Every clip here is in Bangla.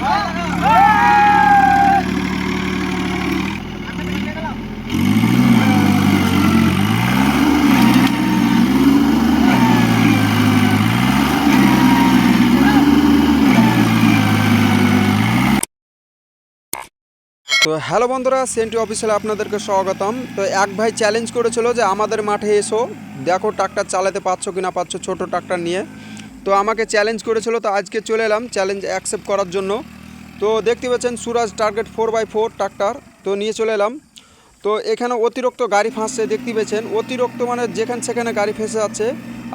তো হ্যালো বন্ধুরা সেন্টি অফিসিয়ালে আপনাদেরকে স্বাগতম। তো এক ভাই চ্যালেঞ্জ করেছিল যে আমাদের মাঠে এসো, দেখো ট্রাক্টর চালাতে পারছ কি না পারছ ছোটো ট্রাক্টর নিয়ে। তো আমাকে চ্যালেঞ্জ করেছিল, তো আজকে চলে এলাম চ্যালেঞ্জ অ্যাকসেপ্ট করার জন্য। তো দেখতে পাচ্ছেন Suraj target four by four tractor তো নিয়ে চলে এলাম। তো এখানে অতিরিক্ত গাড়ি ফাঁসছে, দেখতে পেয়েছেন অতিরিক্ত মানে যেখানে সেখানে গাড়ি ফেঁসে যাচ্ছে,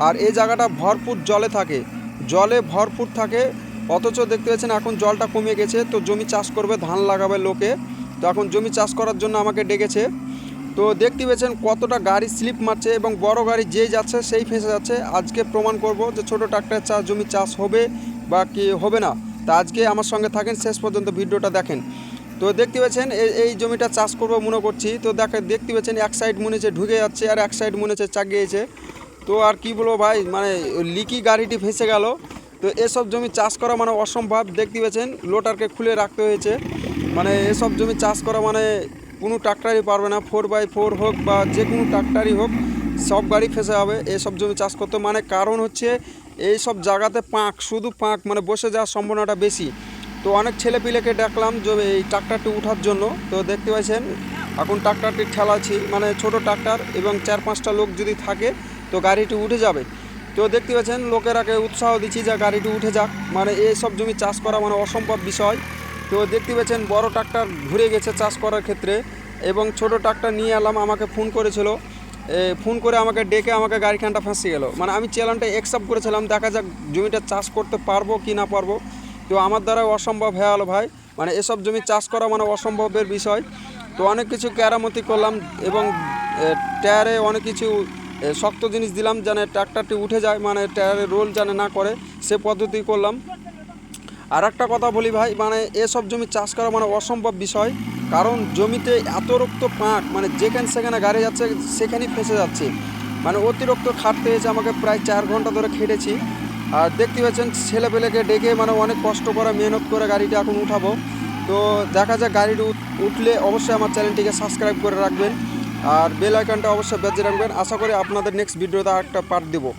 আর এই জায়গাটা ভরপুর জলে থাকে। জলে ভরপুর থাকে, অথচ দেখতে পাচ্ছেন এখন জলটা কমে গেছে, তো জমি চাষ করবে, ধান লাগাবে লোকে। তো এখন জমি চাষ করার জন্য আমাকে ডেকেছে। তো দেখতে পেয়েছেন কতটা গাড়ি স্লিপ মারছে এবং বড় গাড়ি যেই যাচ্ছে সেই ফেঁসে যাচ্ছে। আজকে প্রমাণ করব যে ছোট ট্রাক্টর চাষ জমি চাষ হবে বা কি হবে না। তা আজকে আমার সঙ্গে থাকেন, শেষ পর্যন্ত ভিডিওটা দেখেন। তো দেখতে পাচ্ছেন এই জমিটা চাষ করব মনে করছি। তো দেখে, দেখতে পাচ্ছেন এক সাইড মনে হচ্ছে ঢুকে যাচ্ছে আর এক সাইড মনে হচ্ছে চাগিয়েছে। তো আর কি বলব ভাই মানে লিকি গাড়িটি ফেঁসে গেল। তো এসব জমি চাষ করা মানে অসম্ভব। দেখতে পাচ্ছেন লোটারকে খুলে রাখতে হয়েছে। মানে এসব জমি চাষ করা মানে কোনো ট্রাক্টারই পারবে না ফোর বাই ফোর হোক বা যে কোনো ট্রাক্টারই হোক, সব গাড়ি ফেসে হবে এসব জমি চাষ করতে মানে কারণ হচ্ছে এই সব জায়গাতে পাঁক, শুধু পাঁক মানে বসে যাওয়ার সম্ভাবনাটা বেশি। তো অনেক ছেলে পিলেকে ডাকলাম যে, এই ট্রাক্টারটি উঠার জন্য। তো দেখতে পাচ্ছেন এখন ট্রাক্টারটি ঠেলাছি মানে ছোট ট্রাক্টার এবং চার পাঁচটা লোক যদি থাকে, তো গাড়িটি উঠে যাবে। তো দেখতে পাচ্ছেন, লোকেরাকে উৎসাহ দিচ্ছি যে গাড়িটি উঠে যাক। মানে এইসব জমি চাষ করা মানে অসম্ভব বিষয়। তো দেখতে পাচ্ছেন বড় ট্রাক্টর ঘুরে গেছে চাষ করার ক্ষেত্রে এবং ছোট ট্রাক্টর নিয়ে এলাম, আমাকে ফোন করেছিল। ফোন করে আমাকে ডেকে আমাকে গাড়িখানটা ফাঁসিয়ে গেল। মানে আমি চ্যালেঞ্জটা অ্যাকসেপ্ট করেছিলাম, দেখা যাক জমিটা চাষ করতে পারব কি না পারব। তো আমার দ্বারা অসম্ভব হয়ে গেলো ভাই। মানে এসব জমি চাষ করা মানে অসম্ভবের বিষয়। তো অনেক কিছু কেরামতি করলাম এবং টায়ারে অনেক কিছু শক্ত জিনিস দিলাম যেন ট্রাক্টরটি উঠে যায় মানে টায়ারে রোল যেন না করে, সে পদ্ধতি করলাম। আর একটা কথা বলি ভাই মানে এসব জমি চাষ করা মানে অসম্ভব বিষয়। কারণ জমিতে এত রক্ত পাঁক মানে যেখানে সেখানে গাড়ি যাচ্ছে, সেখানেই ফেসে যাচ্ছে। মানে অতিরিক্ত খাটতে হয়েছে আমাকে প্রায় চার ঘণ্টা ধরে খেটেছি। আর দেখতে পাচ্ছেন, ছেলেপেলেকে ডেকে মানে অনেক কষ্ট করে, মেহনত করে গাড়িটা এখন উঠাবো। তো দেখা যাক গাড়িটি উঠলে অবশ্যই আমার চ্যানেলটিকে সাবস্ক্রাইব করে রাখবেন। আর বেল আইকনটা অবশ্যই বেজে রাখবেন। আশা করি আপনাদের নেক্সট ভিডিওতে একটা পার্ট দেবো।